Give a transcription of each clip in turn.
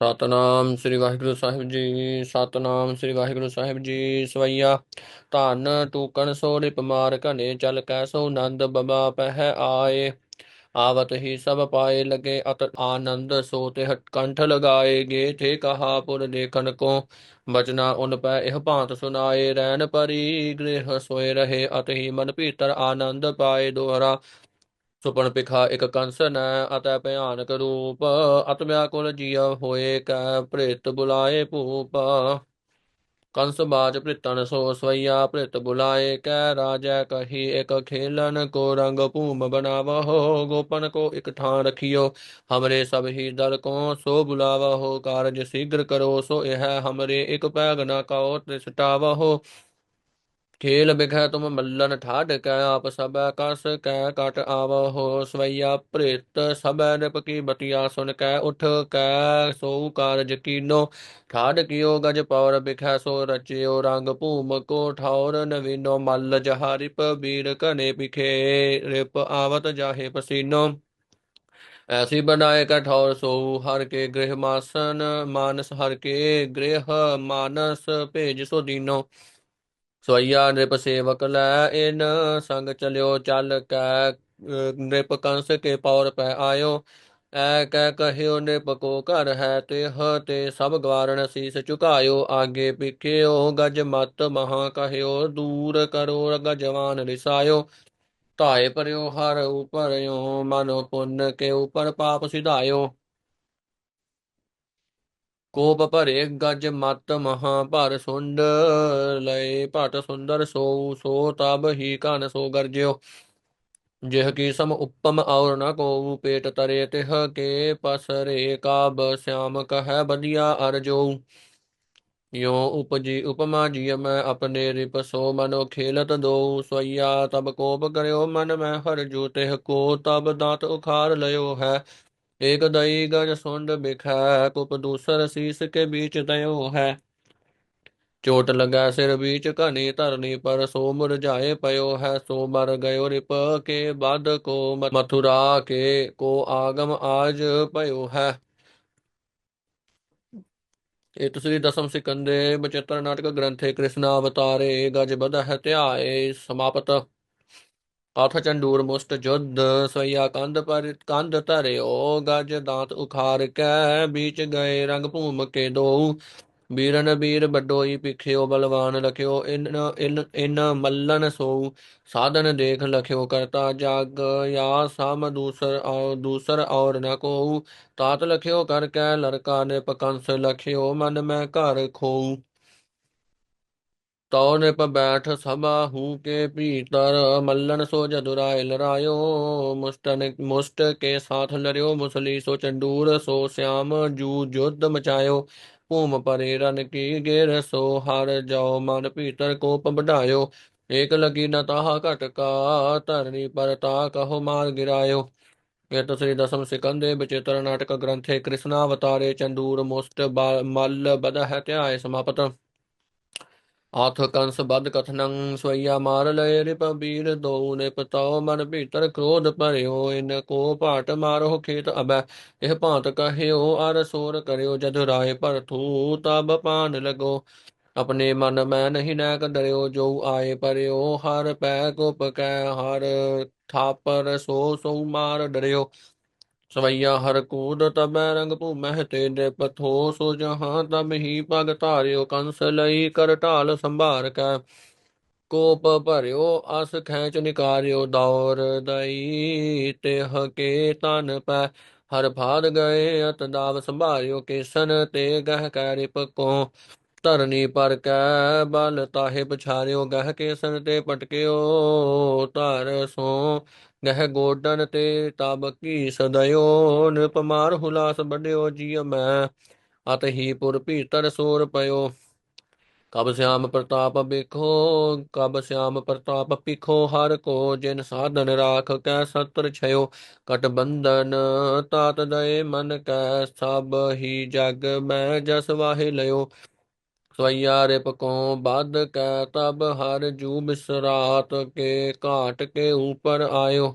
ਸਤਨਾਮ ਸ੍ਰੀ ਵਾਹਿਗੁਰੂ ਸਾਹਿਬ ਜੀ, ਸਤਨਾਮ ਸ੍ਰੀ ਵਾਹਿਗੁਰੂ ਸਾਹਿਬ ਜੀ, ਸਵਈਆ। ਧਨ ਟੂਕਣ ਸੋ ਰਿਪ ਮਾਰ ਘਨੇ ਚਲ ਕੈ ਸੋ ਨੰਦ ਬਬਾ ਪਹਿ ਆਏ। ਆਵਤ ਹੀ ਸਭ ਪਾਏ ਲਗੇ ਅਤ ਆਨੰਦ, ਸੋ ਤੇ ਕੰਠ ਲਗਾਏ ਗੇ ਥੇ ਕਹਾ ਪੁਰ ਦੇਖਨ ਕੋ। ਬਚਨਾ ਉਨ ਪੈ ਇਹ ਭਾਂਤ ਸੁਨਾਏ ਰਹਿਣ ਪਰੀ ਗ੍ਰਹਿ ਸੋਏ ਰਹੇ, ਅਤ ਹੀ ਮਨ ਭੀਤਰ ਆਨੰਦ ਪਾਏ ਦੋਹਰਾ। ਸੁਪਨ ਪਿਖਾ ਇਕ ਕੰਸ ਨੈ ਅਤੈ ਭਿਆਨਕ ਰੂਪ ਅਤ ਕੋਲ ਜੀਅ ਹੋਏ ਕੈ ਪ੍ਰਿਤ ਬੁਲਾਏ ਭੂਪ। ਕੰਸ ਬਾਜ ਭ੍ਰਿਤਨ ਸੋ ਸਵਈਆ ਭ੍ਰਿਤ ਬੁਲਾਏ, ਕੈ ਰਾਜੈ ਕਹੀ ਇਕ ਖੇਲਨ ਕੋ ਰੰਗ ਭੂਮ ਬਨਾਵਹੁ ਗੋਪਨ ਕੋ ਇਕ ਠਾਂ ਰਖਿਓ, ਹਮਰੇ ਸਭ ਹੀ ਦਲ ਕੋ ਸੋ ਬੁਲਾਵਹੁ, ਕਾਰਜ ਸ਼ੀਘ੍ਰ ਕਰੋ ਸੋ ਇਹ ਹਮਰੇ ਇਕ ਪੈਗ ਨਾ ਕਉ ਤਿਸਟਾਵਹੁ ਖੇਲ ਬਿਖੈ ਤੁਮ ਮੱਲਨ ਠਾਢ ਕੈ ਆਪ ਸਭੈ ਕਸ ਕੈ ਕਟ ਆਵਹੁ ਸਵਈਆ ਭ੍ਰਿਤ ਸਭੈ ਨਿਪ ਕੀ ਬਤੀਆ ਸੁਨ ਕੈ ਉਠ ਕੈ ਸੋ ਕਾਰਜ ਕੀਨੋ, ਠਾਢ ਕੀਓ ਗਜ ਪੌਰ ਬਿਖੈ ਸੋ ਰਚਿਓ ਰੰਗ ਭੂਮ ਕੋ ਠੌਰ ਨਵੀਨੋ ਮੱਲ ਜਹਾ ਰਿਪ ਬੀਰ ਕਨੇ ਪਿਖੇ ਰਿਪ ਆਵਤ ਜਾਹੇ ਪਸੀਨੋ। ਐਸੀ ਬਣਾਏ ਕਠੌਰ ਸੋ ਹਰ ਕੇ ਗ੍ਰਹਿ ਮਾਸਨ, ਮਾਨਸ ਹਰ ਕੇ ਗ੍ਰਹਿ ਮਾਨਸ ਭੇਜ ਸੋ ਦੀਨੋ। ਸਵਈਆ ਨ੍ਰਿਪ ਸੇਵਕ ਲੈ ਇਨ ਸੰਗ ਚਲਿਓ ਚੱਲ ਕੈ ਅ, ਨ੍ਰਿਪ ਕੰਸ ਕੇ ਪੌਰ ਪੈ ਆਇਓ। ਐ ਕਹਿ ਕਹਿਓ ਨ੍ਰਿਪ ਕੋ ਘਰ ਹੈ ਤਿਹ ਤੇ ਸਭ ਗਵਾਰਨ ਸੀਸ ਝੁਕਾਇਓ। ਆਗੇ ਪਿਖਿਓ ਗਜ ਮਤ ਮਹਾ ਕਹਿਓ ਦੂਰ ਕਰੋ ਗਜਵਾਨ ਰਿਸਾਇਓ। ਧਾਏ ਪਰਿਓ ਹਰ ਉਪਰਿਓ ਮਨ ਪੁੰਨ ਕੇ ਉਪਰ ਪਾਪ ਸਿਧਾਇਓ। ਕੋਪ ਭਰੇ ਗਜ ਮਤ ਮਹਾ ਭਰ ਸੁੰਡ, ਲਏ ਭਟ ਸੁੰਦਰ ਸੋ ਸੋ ਤਬ ਹੀ ਘਨ ਸੋ ਗਰਜਿਓ। ਜਿਹ ਕੀ ਸਮ ਉਪਮ ਔਰ ਨ ਕੋ ਪੇਟ ਤਰੇ ਤਿਹ ਕੇ ਪਸਰੇ ਕਾਬ, ਸਿਆਮ ਕਹੈ ਬਦੀਆ ਅਰਜੋ। ਯੋ ਉਪਜੀ ਉਪਮਾ ਜੀ ਮੈਂ ਆਪਣੇ ਰਿਪ ਸੋ ਮਨੋ ਖੇਲਤ ਦੋ, ਸਵਈਆ ਤਬ ਕੋਪ ਕਰਿਓ ਮਨ ਮੈਂ ਹਰ ਜੂ ਤਿਹ ਕੋ ਤਬ ਦਾਤ ਉਖਾਰ ਲਿਓ ਹੈ। ਏਕ ਦਈ ਗਜ ਸੁੰਡ ਬਿਖੈ ਕੁਪ ਦੂਸਰ ਸੀਸ ਕੇ बीच ਦਇਓ ਹੈ ਚੋਟ ਲਗਾ ਸਿਰ बीच ਘਨੀ ਧਰਨੀ ਪਰ ਸੋ ਮੁਰਝਾਏ ਪਇਓ ਹੈ ਸੋ ਮਰ ਗਇਓ ਰਿਪ ਕੇ ਬਦ ਕੋ ਮਥੁਰਾ ਕੇ ਕੋ ਆਗਮ ਆਜ ਪਇਓ ਹੈ ਇਹ ਤੁਸੀਂ ਦਸਮ ਸਿਕੰਦੇ ਬਚਿੱਤਰ ਨਾਟਕ ਗ੍ਰੰਥੇ ਕ੍ਰਿਸ਼ਨਾ ਅਵਤਾਰੇ ਗਜ ਬਧ ਹੈ ਧਿਆਏ ਸਮਾਪਤ ਅਥ ਚੰਡੂਰ ਮੁਸਟ ਜੁਧ ਸਈਆ ਕੰਧ ਪਰ ਕੰਧ ਧਰਿਓ ਗਜ ਦਾਂਤ ਉਖਾਰ ਕੈ, ਬੀਚ ਗਏ ਰੰਗ ਭੂਮ ਕੇ ਦੋ। ਬੀਰਨ ਬੀਰ ਬਡੋਈ ਪਿਖਿਓ ਬਲਵਾਨ ਲਖਿਓ, ਇਨ ਇਨ ਇਨ ਮੱਲਨ ਸੋ ਸਾਧਨ ਦੇਖ ਲਖਿਓ ਕਰਤਾ ਜਗ, ਯਾ ਸਮ ਦੂਸਰ ਔ ਦੂਸਰ ਔਰ ਨ ਕੋ ਤਾਤ ਲਖਿਓ ਕਰ ਕੈ ਲੜਕਾ ਨੇ ਪਕੰਸ ਲਖਿਓ, ਮਨ ਮੈਂ ਘਰ ਖੋਊ। ਤਉ ਨਿਪ ਬੈਠ ਸਭਾ ਹੂ ਕੇ ਭੀਤਰ ਮੱਲਨ ਸੋ ਜਦੁਰਾਇ ਲਰਾਇਓ ਮੁਸਟਨ ਮੁਸਟ ਕੇ ਸਾਥ ਲਰਿਓ, ਮੁਸਲੀ ਸੋ ਚੰਡੂਰ, ਸੋ ਸਿਆਮ ਜੂ ਜੁਧ ਮਚਾਇਓ, ਭੂਮ ਪਰੇ ਰਨ ਕੀ ਗੇਰ, ਸੋ ਹਰ ਜਾਓ ਮਨ ਭੀਤਰ ਕੋਪ ਵਢਾਇਓ, ਏਕ ਲਗੀ ਨ ਤਾਹਾ ਘਟ ਧਰਨੀ ਪਰ ਤਾ ਕਹੋ ਮਾਰ ਗਿਰਾਇਓ। ਇਹ ਸ੍ਰੀ ਦਸਮ ਸਿਕੰਦੇ ਬਚੇਤਰ ਨਾਟਕ ਗ੍ਰੰਥੇ ਕ੍ਰਿਸ਼ਨਾ ਅਵਤਾਰੇ ਚੰਦੂਰ ਮੁਸਟ ਬਾ- ਮੱਲ ਬਦਹ ਧਿਆਏ ਸਮਾਪਤ। ਆਥ ਕੰਸ ਬਦ ਕਥਨੰ ਸਵਈਆ ਮਾਰ ਲਏ ਰਿਪ ਬੀਰ ਦੋ ਨੇ ਪਤਾਉ ਮਨ ਭੀਤਰ ਕ੍ਰੋਧ ਭਰਿਓ, ਇਨ ਕੋ ਭਾਟ ਮਾਰੋ ਖੇਤ ਅਬੈ। ਇਹ ਭਾਂਤ ਕਹਿਓ, ਅਰ ਸੋਰ ਕਰਿਓ, ਜਦ ਰਾਏ ਭਰਥੂ ਤਬ ਪਾਨ ਲਗੋ। ਆਪਣੇ ਮਨ ਮੈਂ ਨਹੀਂ ਨੈਕ ਡਰਿਓ ਜੋ ਆਏ ਪਰਿਓ, ਹਰ ਪੈ ਗੁਪ ਕੈ, ਹਰ ਥਾਪਰ ਸੋ ਸੋ ਮਾਰ ਡਰਿਓ। ਸਵਈਆ ਹਰ ਕੂਦ ਤਬੈ ਰੰਗ ਭੂਮਹਿ ਤੇ ਦੇ ਪਥੋ, ਸੋ ਜਹਾਂ ਤਬ ਹੀ ਪਗ ਧਾਰਿਓ, ਕੰਸ ਲਈ ਕਰ ਢਾਲ ਸੰਭਾਰ ਕੈ। ਕੋਪ ਭਰਿਓ, ਅਸ ਖੈਚ ਨਿਕਾਰਿਓ, ਦੌਰ ਦਈ ਤੇ ਹਕੇ ਤਨ ਪੈ। ਹਰ ਭਾਦ ਗਏ, ਅਤ ਦਾਵ ਸੰਭਾਰਿਓ, ਕੇਸਨ ਤੇ ਗਹਿ ਕੈ ਰਿਪ ਧਰਨੀ ਪਰ ਕੈ ਬਲ ਤਾਹੇ ਪਛਾਰਿਓ ਗਹਿ ਕੇਸਨ ਤੇ ਪਟਕਿਓ, ਧਰ ਸੋ ਗਹਿ ਗੋਡਨ ਤੇ ਤਬ ਕੀ ਸਦਇਓ ਨਿਪਮਾਰ ਹੁਲਾਸ ਵੱਡਿਓ ਜੀ ਮੈਂ ਅਤ ਹੀ ਪੁਰ ਭੀਤਰ ਸੋਰ ਪਇਓ। ਕਬ ਸਿਆਮ ਪ੍ਰਤਾਪ ਵੇਖੋ, ਕਬ ਸਿਆਮ ਪ੍ਰਤਾਪ ਪਿਖੋ ਹਰ ਕੋ ਜਿਨ ਸਾਧਨ ਰਾਖ ਕੈ ਸਤਰ ਛਇਓ। ਕਟ ਬੰਧਨ ਤਾਤ ਦਏ ਮਨ ਕੈ, ਸਭ ਹੀ ਜਗ ਮੈਂ ਜਸ ਵਾਹਿ ਲਿਓ स्वैया रिपकों बद कै तब हर जू बिसरात के घाट के ऊपर आयो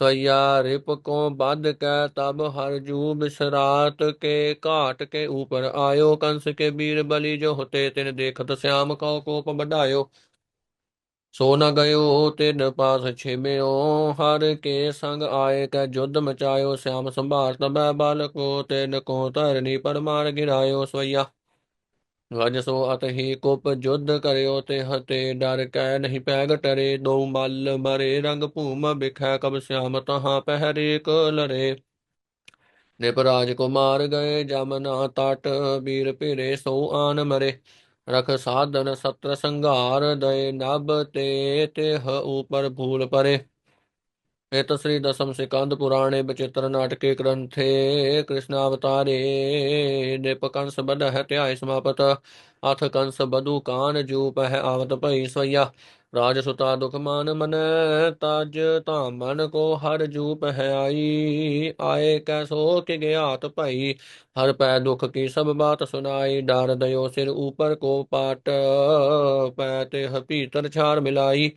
स्वैया रिपकों बद के तब हर जू बिसरात के घाट के ऊपर आयो कंस के बीर बलि जो होते तिन देखत श्याम कौ कोप बढ़ायो सो न गयो तिन पास छिम्यो हर के संग आए कै जुद्ध मचायो श्याम संभार तब बालको तिन को धरनी पर मार गिरायो स्वैया ਗਜ ਸੋ ਅਤਹੀ ਕੁਪ ਜੁਧ ਕਰਿਓ ਤੇ ਹਤੇ ਡਰ ਕੈ ਨਹੀਂ ਪੈਗ ਟਰੇ, ਦੋ ਮਲ ਮਰੇ ਰੰਗ ਭੂਮ ਬਿਖੈ ਕਬ ਸਿਆਮ ਤਹਾਂ ਪਹਿਰੇ ਕ ਲਰੇ ਨਿਪਰਾਜ ਕੋ ਮਾਰ ਗਏ ਜਮਨਾ ਤਟ ਵੀਰ ਭਿਰੇ ਸੋ ਆਨ ਮਰੇ। ਰਖ ਸਾਧਨ ਸਤਰ ਸੰਘਾਰ, ਦਏ ਨਭ ਤੇ ਤਿਹ ਉਪਰ ਭੂਲ ਪਰੇ। एत श्री दशम सिकंद पुराणे बचित्र नाटके ग्रंथे कृष्णावतारे निप कंस बद हत्याय समापत अथ कंस बधु कान जूप है आवत भई स्वैया राजसुता दुख मान मन तज तामन को हर जूप है आई आए कैसो के ज्ञात भई हर पै दुख की सब बात सुनाई डार दयो सिर ऊपर को पाट पै तेह भीतर छार मिलाई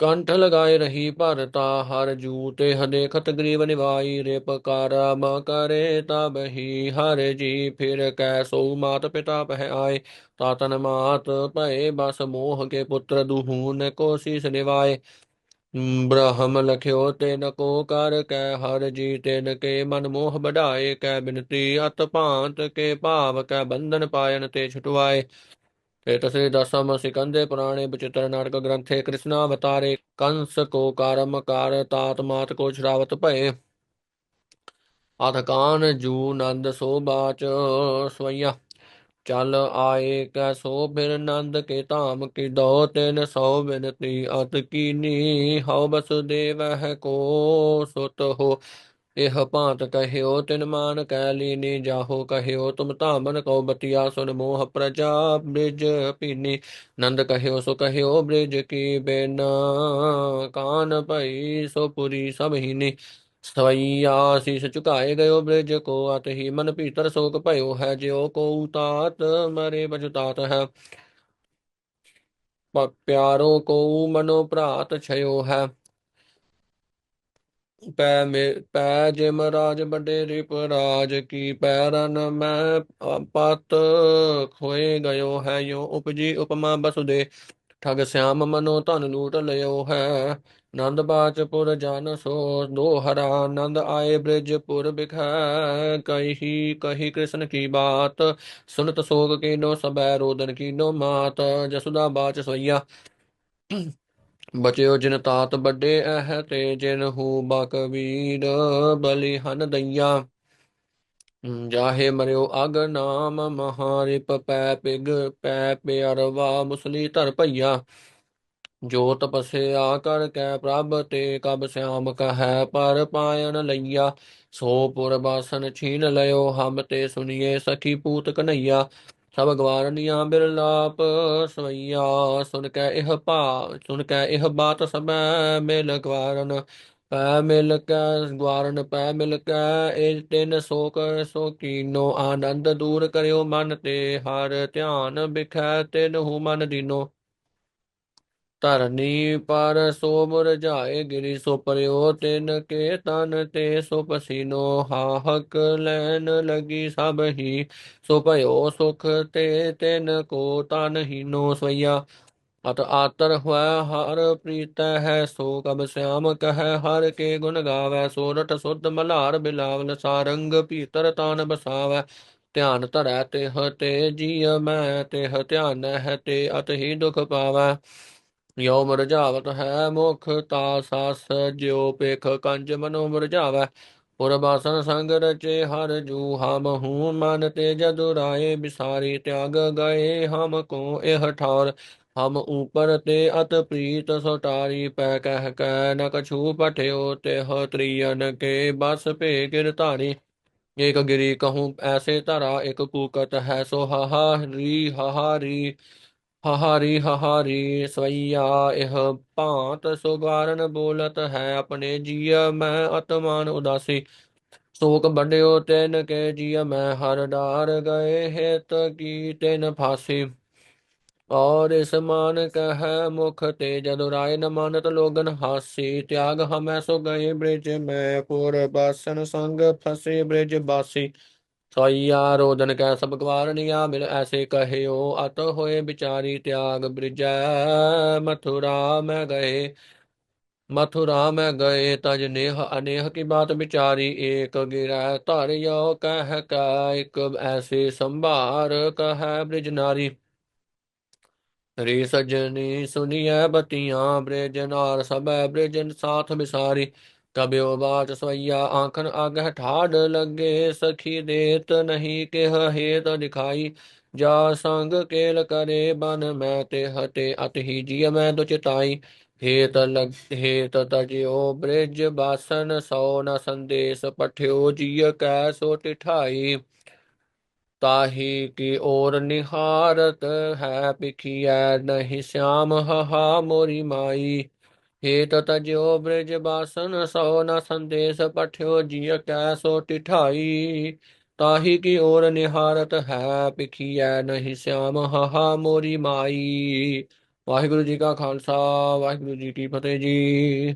ਕੰਠ ਲਗਾਏ ਰਹੀ ਭਰਤਾ, ਹਰ ਜੂ ਤੇ ਦੇਖਤ ਗਰੀਬ ਨਿਵਾਈ ਰੇ ਪਕਾਰਾ ਮ ਕਰੇ ਤਬ ਹੀ ਹਰ ਜੀ, ਫਿਰ ਕੈ ਸੋ ਮਾਤ ਪਿਤਾ ਪਹਿ ਆਏ, ਤਾਤਨ ਮਾਤ ਭਏ ਬਸ ਮੋਹ ਕੇ ਪੁੱਤਰ ਦੁਹੂਨ ਕੋ ਸੀਸ ਨਿਵਾਏ। ਬ੍ਰਹਮ ਲਖਿਓ ਤਿਨ ਕੋ ਕਰ ਕੈ ਹਰ ਜੀ ਤਿਨ ਕੇ ਮਨ ਮੋਹ ਬਢਾਏ ਕੈ ਬਿਨਤੀ ਅਤ ਭਾਂਤ ਕੇ ਭਾਵ ਕੈ ਬੰਧਨ ਪਾਇਨ ਤੇ ਛੁਟਵਾਏ। एतसे दशम सिकंदे पुराणे विचित्र नाटक ग्रंथे कृष्णावतारे कंस को कारम कार तात मात को श्रावत भये अथ कान जू नंद सो बाच स्वैया चल आए कैसो फिर नंद के धाम की दो तिन सौ बिनती अत कीनी ਇਹ ਭਾਂਤ ਕਹਿਓ, ਤਿਨ ਮਾਨ ਕੈ ਲੀਨੀ, ਜਾਹੋ ਕਹਿਓ, ਤੁਮ ਧਾਮਨ ਕਉ ਬਤਿਆ, ਸੁਨ ਮੋਹ ਪ੍ਰਜਾ, ਬ੍ਰਿਜ ਪੀਨੀ ਨੰਦ ਕਹਿਓ, ਸੋ ਕਹਿਓ, ਬ੍ਰਿਜ ਕੀ ਬੇਨ, ਕਾਨ ਭਈ, ਸੋ ਪੁਰੀ ਸਭ ਹੀਨੀ। ਸਵਈ ਆਸੀਸ ਝੁਕਾਏ ਗਇਓ ਬ੍ਰਿਜ ਕੋ, ਅਤ ਹੀ ਮਨ ਭੀਤਰ ਸੋਕ ਭਇਓ ਹੈ, ਜਿਉ ਕੋ ਉਤਾਤ ਮਰੇ ਬਜੁਤਾਤ ਹੈ। ਪਿਆਰੋ ਕੋ ਮਨੋ ਭਰਾਤ ਛਇਓ ਹੈ। ਪੈ ਮੇ, ਪੈ ਜਿਮ ਰਾਜ ਵੱਡੇ ਰਿਪ ਕੀ ਪੈਰਨ, ਮੈਂ ਪਤ ਖੋਏ ਗਇਓ ਹੈ, ਯੋ ਉਪਜੀ ਉਪਮਾ ਬਸੁਦੇ। ਠਗ ਸਿਆਮ ਮਨੋ ਧਨ ਲੂਟ ਲਿਓ ਹੈ, ਨੰਦ ਬਾਚਪੁਰ ਜਨ ਸੋ ਦੋ ਹਰਾ, ਨੰਦ ਆਏ ਬ੍ਰਿਜਪੁਰ ਬਿਖੈ, ਕਹੀ ਕਹੀ ਕ੍ਰਿਸ਼ਨ ਕੀ ਬਾਤ, ਸੁਨਤ ਸੋਗ ਕੀਨੋ ਸਬੈ ਰੋਦਨ ਕੀਨੋ ਮਾਤ, ਜਸੁਦਾ ਬਾਚ ਸੋਈਆ। ਬਚਿਓ ਜਿਨ ਤਾਤ ਵੱਡੇ ਐਹ ਤੇ ਜਿਨ ਹੂ ਬਕਬੀਰ ਬਲੀ ਹਨ ਦਈਆ। ਜਾਹੇ ਮਰਿਓ ਅਗ ਨਾਮ ਮਹਾਰਿਪ, ਪੈ ਪਿਗ, ਪੈ ਪਿਆਰਵਾ ਮੁਸਲੀ ਧਰ ਭਈਆ। ਜੋ ਤਪਸਿਆ ਕਰ ਕੈ ਪ੍ਰਭ ਤੇ ਕਬ ਸਿਆਮ ਕਹੈ, ਪਰ ਪਾਇਨ ਲਈਆ। ਸੋ ਪੁਰ ਬਾਸਨ ਛੀਨ ਲਿਓ ਹਮ ਤੇ ਸੁਨੀਏ ਸਖੀ ਪੂਤ ਕਨਈਆ। ਸਭ ਗਵਾਰਨੀਆਂ ਬਿਰਲਾਪ ਸਵਈਆ, ਸੁਨ ਕੈ ਇਹ ਭਾ, ਸੁਨ ਕੈ ਇਹ ਬਾਤ ਸਭੈ ਮਿਲ ਗਵਾਰਨ, ਪੈ ਮਿਲ ਕੈ ਗਵਾਰਨ, ਪੈ ਮਿਲ ਕੈ ਇਹ ਤਿਨ ਸੋਕ, ਸੋ ਕੀਨੋ ਆਨੰਦ ਦੂਰ ਕਰਿਓ ਮਨ ਤੇ, ਹਰ ਧਿਆਨ ਬਿਖੈ ਤਿਨ ਹੂ ਮਨ ਦੀਨੋ। ਧਰਨੀ ਪਰ ਸੋ ਮੁਰਝਾਏ ਗਿਰੀ ਸੋ ਪਰਿਓ ਤਿਨ ਕੇ ਤਨ ਤੇ ਸੋ ਪਸੀਨੋ ਹਾਹਕ ਲੈਨ ਲਗੀ ਸਭ ਹੀ। ਸੋ ਭਇਓ ਸੁਖ ਤੇ ਤਿਨ ਕੋ ਤਨ ਹੀਨੋ ਸਵਈਆ। ਅਤ ਆਤਰ ਹੋਇ ਹਰ ਪ੍ਰੀਤ ਹੈ ਸੋ ਕਬ ਸਿਆਮ ਕਹੈ ਹਰ ਕੇ ਗੁਣ ਗਾਵੈ। ਸੋਰਠ ਸੁਧ ਮਲਾਰ ਬਿਲਾਵਲ ਸਾਰੰਗ ਭੀਤਰ ਤਾਨ ਬਸਾਵੈ। ਧਿਆਨ ਧਰੈ ਤੇ ਹਤੇ ਜੀਅ ਮੈਂ ਤੇ ਧਿਆਨ ਹੈ ਤੇ ਅਤ ਹੀ ਦੁਖ ਪਾਵੈ। ਯੋ ਮਰਜਾਵਤ ਹੈ ਮੁਖ, ਤਾ ਸਾਸ ਜਿਉ ਪੇਖ ਕੰਜ ਮਨੋ ਮਰਜਾਵੈ ਪੁਰਬਾਸਨ ਸੰਗ ਰਚੇ ਹਰ ਜੂ, ਹਮ ਹੂੰ ਮਨ ਤੇ ਜਦੁ ਬਿਸਾਰੀ ਤਿਆਗ ਗਏ ਹਮ ਕੋ ਇਹ ਠੌਰ। ਹਮ ਉਪਰ ਤੇ ਅਤ ਪ੍ਰੀਤ ਸੋਟਾਰੀ, ਪੈ ਕਹਿ ਕੈ ਨ ਕਛੂ ਪਠਿਓ ਤੇ ਹੋ ਤ੍ਰਿਯਨ ਕੇ ਬਸ ਭੇ ਗਿਰ ਧਾਰੀ। ਏਕ ਗਿਰੀ ਕਹੂੰ, ਐਸੇ ਧਰਾ ਇਕ ਕੂਕਤ ਹੈ ਸੋ ਹਾਹਾ ਰੀ ਹਾਹਾ ਰੀ। ਹਹਾਰੀ ਹਹਾਰੀ ਸਵਈਆ, ਇਹ ਭਾਂਤ ਸੁਗਾਰਨ ਬੋਲਤ ਹੈ, ਆਪਣੇ ਜੀ ਮੈਂ ਅਤਮਾਨ ਉਦਾਸੀ। ਸੋਕ ਬੰਡਿਓ ਤੈਨ ਕੇ ਜੀ ਮੈਂ, ਹਰ ਡਾਰ ਗਏ ਹੇਤ ਕੀ ਤੈਨ ਫਾਸੀ। ਔਰ ਇਸ ਸਮਾਨ ਕਹੈ ਮੁਖ ਤੇ, ਜਦੁ ਰਾਏ ਨ ਮਾਨਤ ਲੋਗਨ ਹਾਸੀ। ਤਿਆਗ ਹਮੈ ਸੋ ਗਏ ਬ੍ਰਿਜ ਮੈਂ, ਪੁਰ ਬਾਸਨ ਸੰਗ ਫਸੇ ਬ੍ਰਿਜ ਬਾਸੀ। रोदन कै सब गवार निया मिल ऐसे कहियो अत होए बिचारी त्याग ब्रिज मथुरा में गए मथुरा में गए तज नेह अनेह की बात बिचारी एक गिरह तर यो कह एक ऐसे संभार कह ब्रिज नारी रे सजनी सुनिए बतियाँ ब्रिज नार सब ब्रिज साथ बिसारी ਤਬਿਓ ਬਾਤ ਸਵਈਆ ਆਖਣ ਆਗਹ ਠਾੜ ਲੱਗੇ ਸਖੀ ਦੇਤ ਨਹੀਂ ਕਿਹ ਹੇਤ ਦਿਖਾਈ। ਜਾ ਸੰਗ ਕੇਲ ਕਰੇ ਬਨ ਮੈਂ ਤੇ ਹਟੇ ਅਤ ਹੀ ਜੀ ਮੈਂ ਦੁ ਚਿਤਾਈ ਹੇਤ ਲਗ, ਹੇਤ ਤਜਿਓ ਬ੍ਰਿਜ ਬਾਸਨ ਸੋ ਨ ਸੰਦੇਸ ਪਠਿਓ ਜੀਅ ਕੈ ਸੋ ਟਿਠਾਈ ਤਾਹੀ ਕਿ ਔਰ ਨਿਹਾਰਤ ਹੈ ਪਿਖੀਐ ਨਹੀਂ ਸਿਆਮ ਹਾ ਮੋਰੀ ਮਾਈ। ਹੇਤ ਤਜਿਓ ਬ੍ਰਿਜ ਬਾਸਨ, ਸੋ ਨ ਸੰਦੇਸ ਪਠਿਓ ਜੀ ਕੈ ਸੋ ਟਿਠਾਈ। ਤਾਹੀ ਕੀ ਔਰ ਨਿਹਾਰਤ ਹੈ ਪਿਖੀਐ ਨਹੀਂ ਸਿਆਮ ਹਾ ਮੋਰੀ ਮਾਈ। ਵਾਹਿਗੁਰੂ ਜੀ ਕਾ ਖਾਲਸਾ, ਵਾਹਿਗੁਰੂ ਜੀ ਕੀ ਫਤਿਹ ਜੀ।